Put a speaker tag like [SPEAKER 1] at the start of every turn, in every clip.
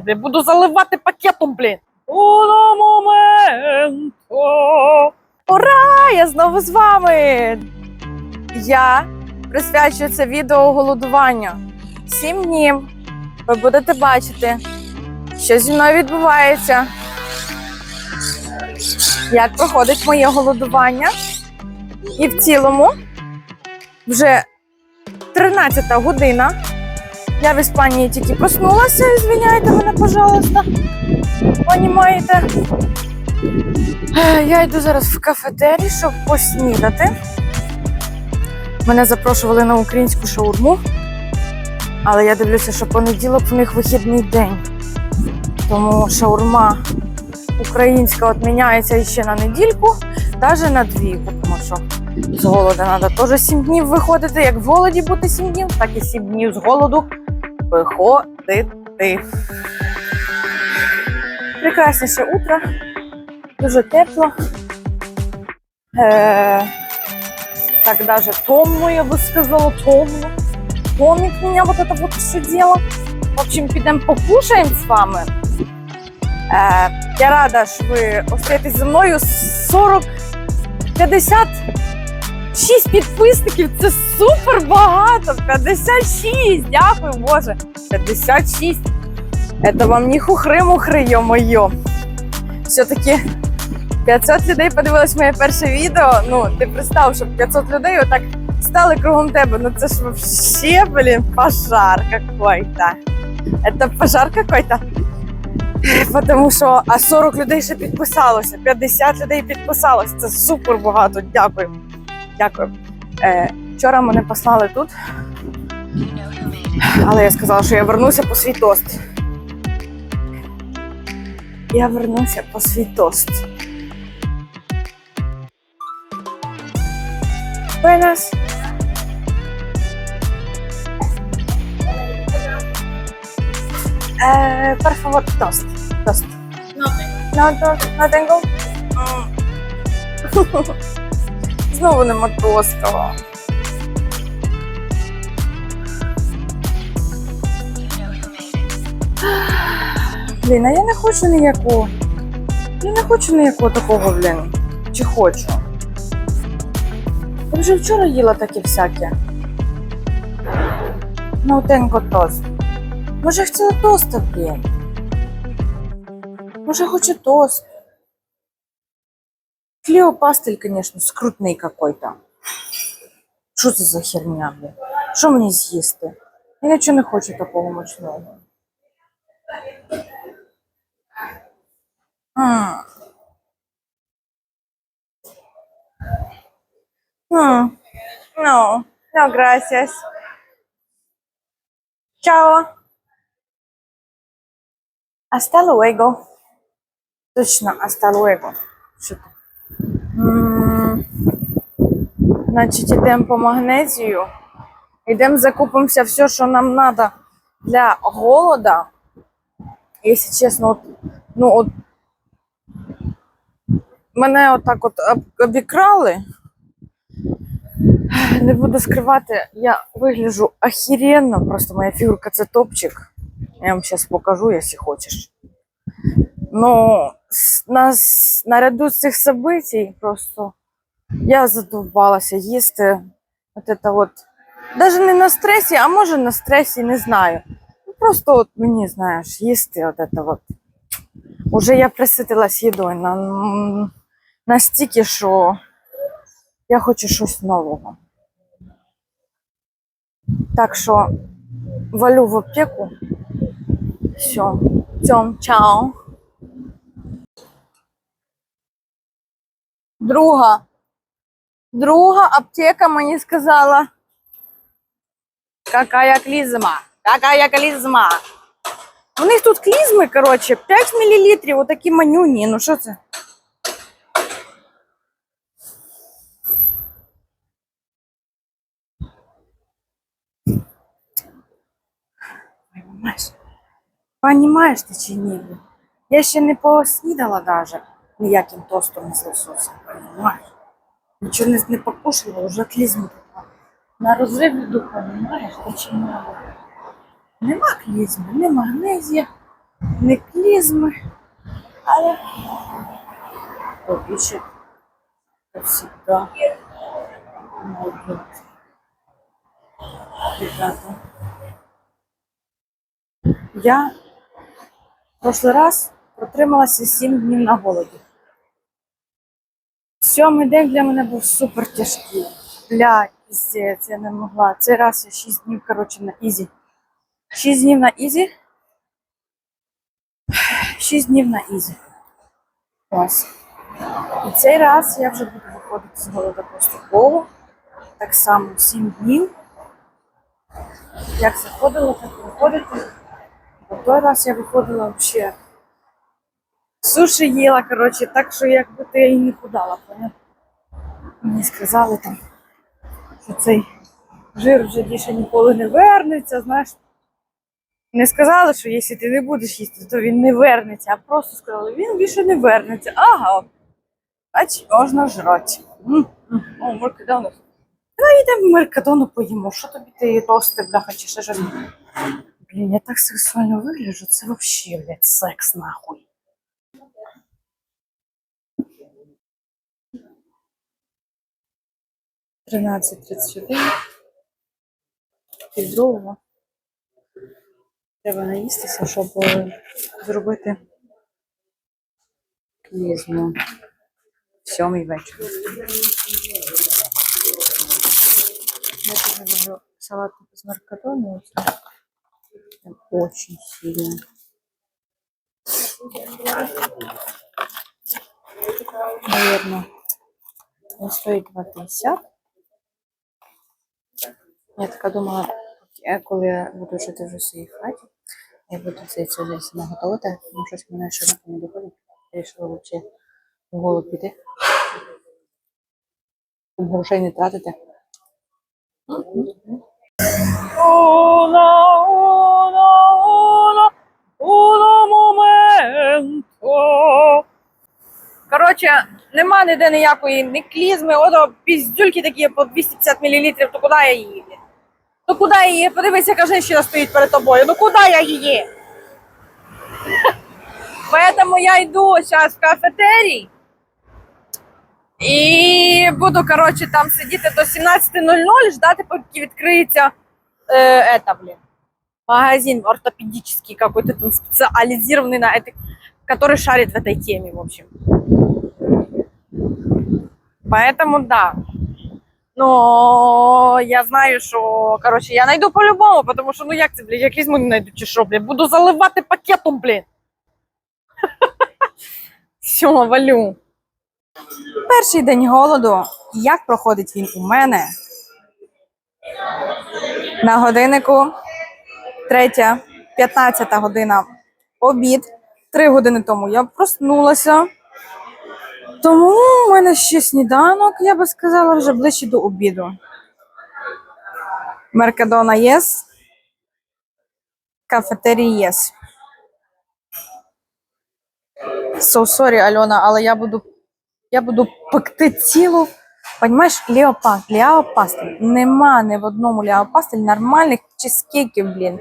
[SPEAKER 1] блін, буду заливати пакетом, блін. Уно моменто. Ура! Я знову з вами. Я присвячую це відео голодуванню. Сім днів ви будете бачити, що зі мною відбувається, як проходить моє голодування. І в цілому вже 13 година. Я в Іспанії тільки проснулася, звиняйте мене, пожалуйста. Понімаєте? Е, Я йду зараз в кафетері, щоб поснідати. Мене запрошували на українську шаурму, але я дивлюся, що понеділок в них вихідний день. Тому шаурма українська відміняється ще на недільку, навіть на дві, тому що з голоду треба теж 7 днів виходити. Як в голоді бути 7 днів, так і 7 днів з голоду виходити. Прекрасніше утро, дуже тепло. Е, так даже томно, я бы сказала, томно. Томит меня вот это вот все дело. В общем, підемо покушаємо з вами. Е, я рада, що ви остаєтесь зі мною 40 56 підписників. Це супер багато. 56. Дякую, Боже. 56. Это вам не хухри-мухри, йо-моє. Все-таки 500 людей подивилось моє перше відео. Ну, ти представ, щоб 500 людей отак стали кругом тебе. Ну це ж вообще, блін, пожар какой-то. Это пожар какой-то. Потому що а 40 людей ще підписалося, 50 людей підписалося. Це супер багато. Дякую. Дякую. Е, вчора мене послали тут, але я сказала, що я вернуся по свій тост. Я вернуся по свій тост. Buenas. Eh, por favor, toast. Toast.
[SPEAKER 2] No tengo.
[SPEAKER 1] No. No tengo. Mm. Знову нема тосту. Блін, а я не хочу ніякого. Я не хочу ніякого такого, блін. Чи хочу? Я вже вчора їла таке всяке. Наутенько тост. Може, я хотіла тоста, блін. Може, я хочу тост. Клеопастель, конечно, скрутний какой-то. Що це за херня, блін? Що мені з'їсти? Я нічого не хочу такого мощного. М. М. No, no, gracias. Чао. Hasta luego. Точно, hasta luego. Що Значить, йдемо по магнезію. Йдемо закупимося все, що нам треба для голода. Якщо чесно, от, ну от мене отак от обікрали. Не буду скривати, я вигляжу охеренно, просто моя фігурка це топчик. Я вам зараз покажу, якщо хочеш. Ну, с- на, наряду з цих событий просто я задовбалася їсти. От это от. Даже не на стресі, а може на стресі, не знаю. Ну, Просто от мені, знаєш, їсти от это от. Уже я приситилась їдою на, настільки, що я хочу щось нового. Так що валю в аптеку. Все. Цьом, чао. Друга. Друга аптека мені сказала. Какая клізма? Какая клізма? У них тут клізми, коротше, 5 мл, отакі манюні. Ну що це? Понимаєш? Понимаєш ти чи ні? Я ще не поснідала даже ніяким тостом з лососем, понимаєш? Нічого не, не покушала, вже клізму така. На розрив іду, понимаєш, ти чи ні? Нема клізми, не магнезія, не клізми, але побільше завжди можуть ребята. Я в прошлый раз протрималася 7 днів на голоді. Сьомий день для мене був супер тяжкий. Бля, піздець, я не могла. Цей раз я 6 днів, коротше, на ізі. 6 днів на ізі. 6 днів на ізі. Ось. І цей раз я вже буду виходити з голода поступово. Так само 7 днів. Як заходила, так виходити. Бо той раз я виходила взагалі. Суші їла, коротше, так що як будто я її не худала, поняв? Мені сказали там, що цей жир вже більше ніколи не вернеться, знаєш. Не сказали, що якщо ти не будеш їсти, то він не вернеться, а просто сказали, він більше не вернеться. Ага. Бач, можна жрати. О, Меркадону. Давай йдемо в Меркадону поїмо. Що тобі ти тости, бляха, чи ще щось? Блін, я так сексуально вигляджу, це вообще, блядь, секс нахуй. Тринадцять тридцять один. Півдругого. Треба наїстися, щоб е, зробити клізму. В сьомий вечір. Я дуже люблю салат з маркадону. Очень сильно. Наверное, він стоїть 2,50. Я така думала, коли я буду жити вже в своїй хаті, я буду це все десь наготовити, тому щось мене ще не доходить. Вирішила лучше в голод піти. Грошей не тратити. Коротше, нема ніде ніякої ні клізми, ото піздюльки такі по 250 мл, то куди я її? блін? Ну куди я її? Подивись, яка жінка стоїть перед тобою. Ну куди я її? Поэтому я йду зараз в кафетерій. І буду, коротше, там сидіти до 17.00, ждати, поки відкриється э, это, блин, магазин ортопедический какой-то там специализированный на этой, который шарит в этой теме, в общем. Поэтому да. Но я знаю, що, короче, я найду по-любому, потому що, ну як це, блін, я клізму не найду, чи що, блін, буду заливати пакетом, блін. Все, валю. Перший день голоду. Як проходить він у мене? На годиннику третя, 15 година обід. Три години тому я проснулася. Тому у мене ще сніданок, я би сказала, вже ближче до обіду. Меркадона єс. Кафетерій єс. So sorry, Альона, але я буду, я буду пекти цілу. Понимаєш, Леопаст, Леопастель. Нема ні в одному Леопастель нормальних чизкейків, блін.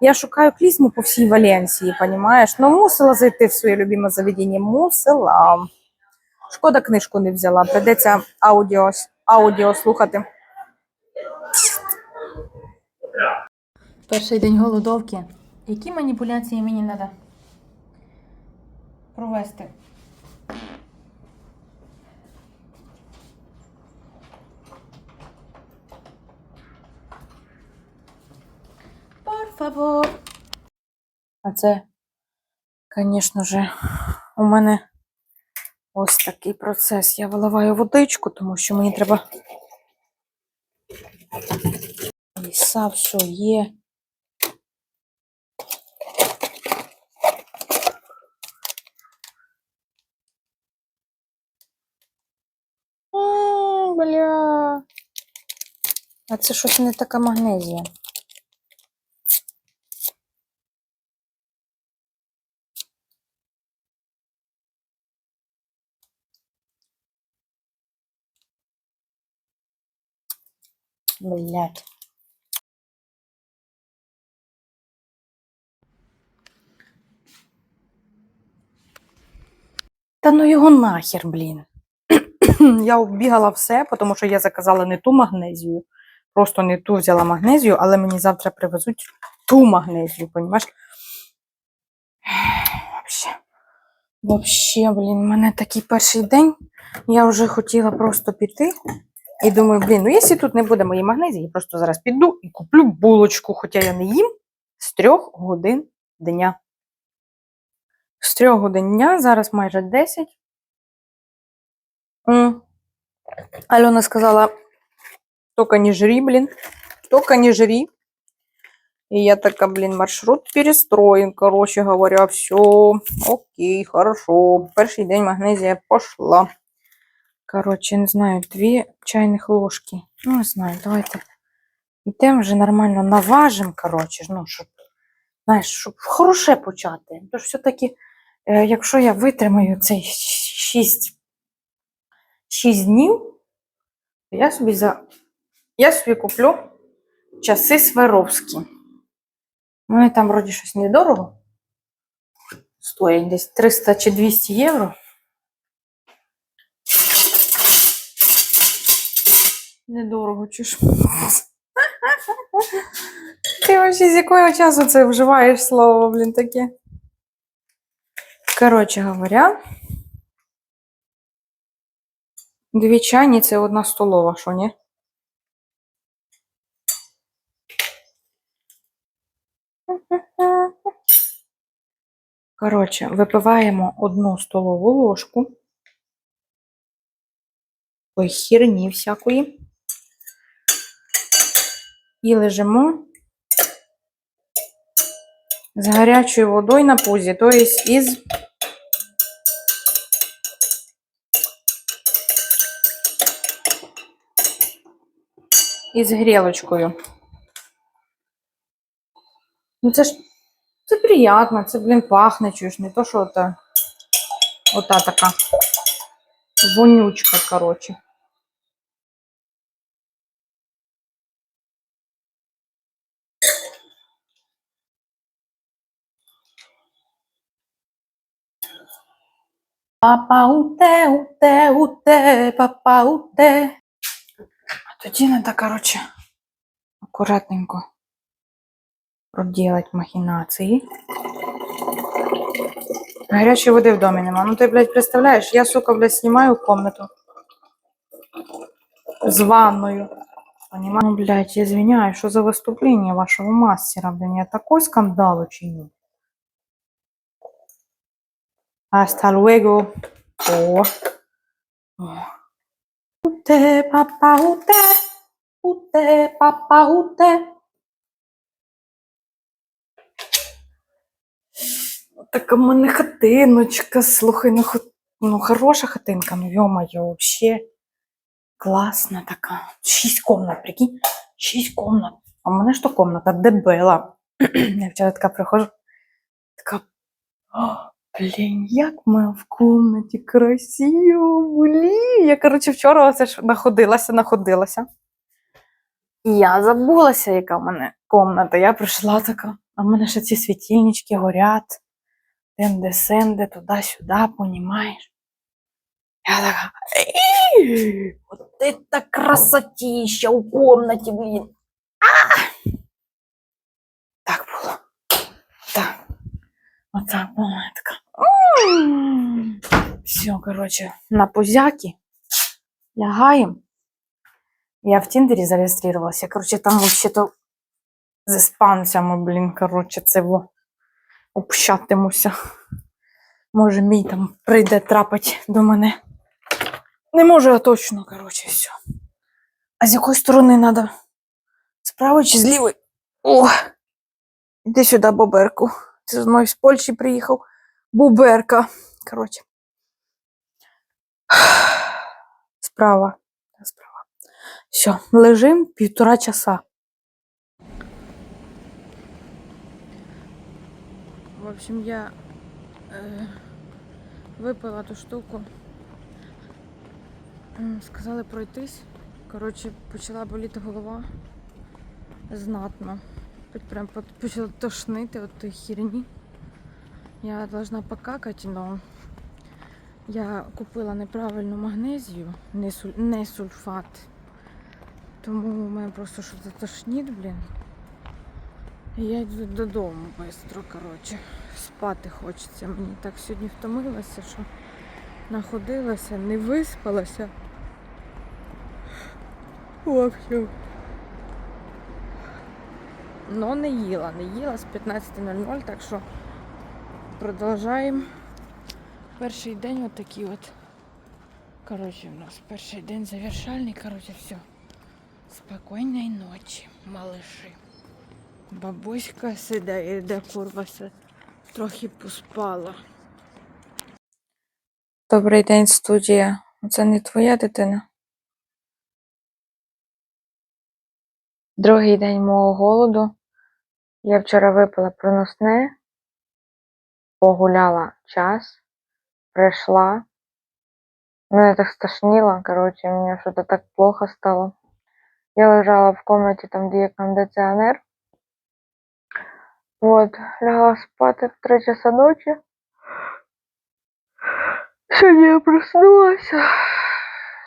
[SPEAKER 1] Я шукаю клізму по всій Валенсії, понимаєш? Ну, мусила зайти в своє любиме заведення. Мусила. Шкода, книжку не взяла. Придеться аудіо, аудіо слухати.
[SPEAKER 2] Перший день голодовки. Які маніпуляції мені треба провести? Por favor.
[SPEAKER 1] А це, звісно ж, у мене ось такий процес. Я виливаю водичку, тому що мені треба. Ліса, все є. Бля. А це щось не така магнезія. блядь. Та ну його нахер, блін. я оббігала все, тому що я заказала не ту магнезію. Просто не ту взяла магнезію, але мені завтра привезуть ту магнезію, понімаєш? Вообще, Вообще, блін, в мене такий перший день. Я вже хотіла просто піти. І думаю, блін, ну якщо тут не буде моєї магнезії, я просто зараз піду і куплю булочку, хоча я не їм з трьох годин дня. З трьох годин дня, зараз майже 10. М. Альона сказала, только не жри, блин, только не жри. И я такая, блин, маршрут перестроен, короче говоря, все, окей, хорошо. Перший день магнезія пошла. Короче, не знаю, дві чайних ложки. Ну, не знаю, давайте. Йдемо вже нормально наважимо, короче, ну, щоб, знаєш, щоб хороше почати. Тож все-таки, е, якщо я витримаю цей 6, 6 днів, то я собі за. Я собі куплю часи Сваровські. Вони там вроді щось недорого. Стоять десь 300 чи 200 євро. Недорого, чи ж? Ти взагалі з якого часу це вживаєш слово, блін, таке? Коротше говоря, дві чайні це одна столова, що ні? Коротше, випиваємо одну столову ложку. Ой, хірні всякої. І лежимо з гарячою водою на пузі, тобто із із грілочкою. Ну це ж це приємно, це, блін, пахне, чуєш, не то, що ота, ота така вонючка, коротше. Папа уте, уте, уте, папа уте. А тоді треба, коротше, акуратненько проделать махінації. Гарячої води в домі нема. Ну ти, блядь, представляєш, я, сука, блядь, знімаю комнату з ванною. Понимаю, блядь, я извиняюсь, что за выступление вашего мастера, блин, я такой скандал учиню. Hasta luego. О. О. Уте, папа, уте. Уте, папа, уте. Така в мене хатиночка, слухай, ну, хот... ну хороша хатинка, ну йо-моє, вообще класна така. Шість комнат, прикинь, шість комнат. А в мене ж то комната дебела. Я вчора така приходжу, така, «О, блін, як ми в комнаті красиво, блін. Я, коротше, вчора оце ж находилася, находилася. І я забулася, яка в мене комната. Я прийшла така, а в мене ще ці світильнички горять. Тенде-сенде, туди-сюди, понімаєш? Я така, от это красотища у комнаті, блін. Так було. Так. Отак було. Все, коротше, на пузяки лягаємо. Я в Тіндері зареєструвалася. Коротше, там вообще-то з іспанцями, блін, коротше, це було общатимуся. Може, мій там прийде трапить до мене. Не може, а точно, коротше, все. А з якої сторони треба? З правої чи з лівої? О! Іди сюди, Боберку. Це з мною з Польщі приїхав. Буберка. Коротше. Справа. Справа. Все, лежим півтора часа. В общем, я э, випила ту штуку. Сказали пройтись. Коротше, почала боліти голова знатно. Прям почала тошнити от тої херні. Я должна покакати, но Я купила неправильну магнезію, не, суль- не сульфат. Тому у мене просто щось тошніт, блін. І я йду додому швидко, коротше. Спати хочеться. Мені так сьогодні втомилася, що находилася, не виспалася. В. Но не їла, не їла з 15.00, так що продовжаємо. Перший день от такий от. Коротше, у нас перший день завершальний, коротше, все. Спокійної ночі, малыши. Бабуська сидить, де курва трохи поспала. Добрий день, студія. Це не твоя дитина? Другий день мого голоду. Я вчора випила проносне, погуляла час, прийшла. Мене так стошнило, короче, мне что-то так плохо стало. Я лежала в комнате, там, где є кондиціонер. Вот, лягла спати в 3 часа ночі. Сьогодні я проснулася.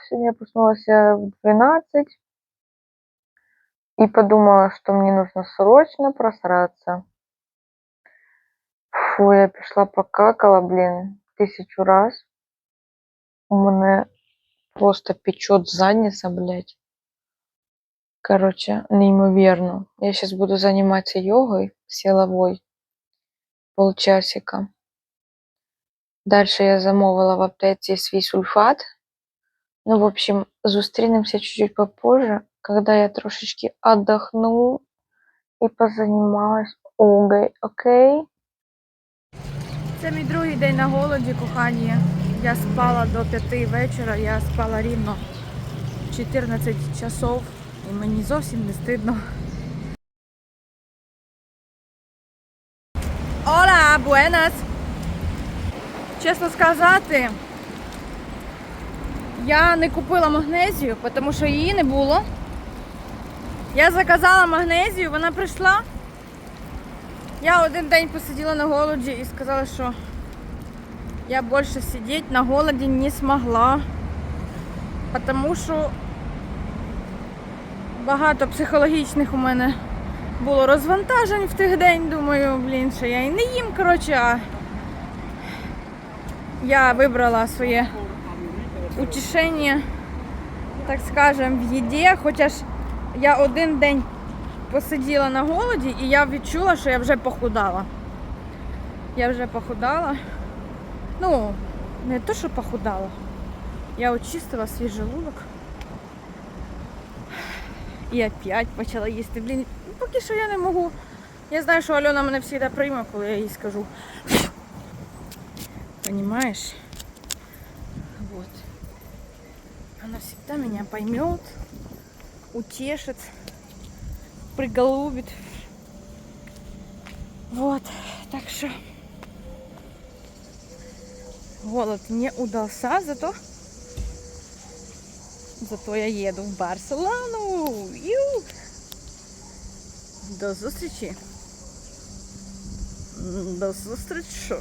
[SPEAKER 1] Сьогодні я проснулася в 12 и подумала, что мне нужно срочно просраться. Фу, я пішла покакала, блін, тисячу раз. У мене просто печет задниця, блядь. Короче, неймовірно. Я сейчас буду заниматься йогой силовой полчасика. Дальше я замовила в аптеці свій сульфат. Ну, в общем, зустрінемося чуть-чуть попозже, когда я трошечки отдохну і позанімалась йогой, окей? Це мій другий день на голоді, кохані. Я спала до п'яти вечора, я спала рівно 14 часов і мені зовсім не стидно. Ола, буенас! Чесно сказати, я не купила магнезію, тому що її не було. Я заказала магнезію, вона прийшла. Я один день посиділа на голоді і сказала, що я більше сидіти на голоді не змогла. Тому що багато психологічних у мене було розвантажень в тих день. Думаю, блін, що я і не їм, коротше, а я вибрала своє утішення, так скажем, в їді, хоча ж я один день посиділа на голоді і я відчула, що я вже похудала. Я вже похудала. Ну, не то, що похудала. Я очистила свій желудок. І опять почала їсти. Блін, поки що я не можу. Я знаю, що Альона мене завжди прийме, коли я їй скажу. Понимаешь? Вот. Она всегда меня поймет, утешит, приголубит. Вот. Так что голод не удался, зато зато я еду в Барселону. Ю! До зустрічі. М, До зустрічі.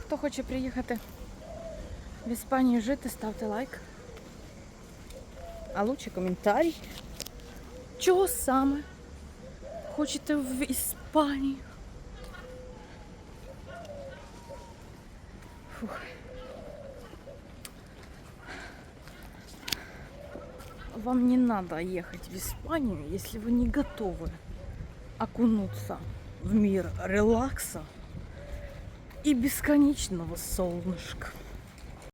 [SPEAKER 1] Хто хоче приїхати в Іспанію жити, ставте лайк. А лучше коментарій. Чого саме хочете в Іспанію? Фух. Вам не надо ехать в Испанию, если вы не готовы окунуться в мир релакса и бесконечного солнышка.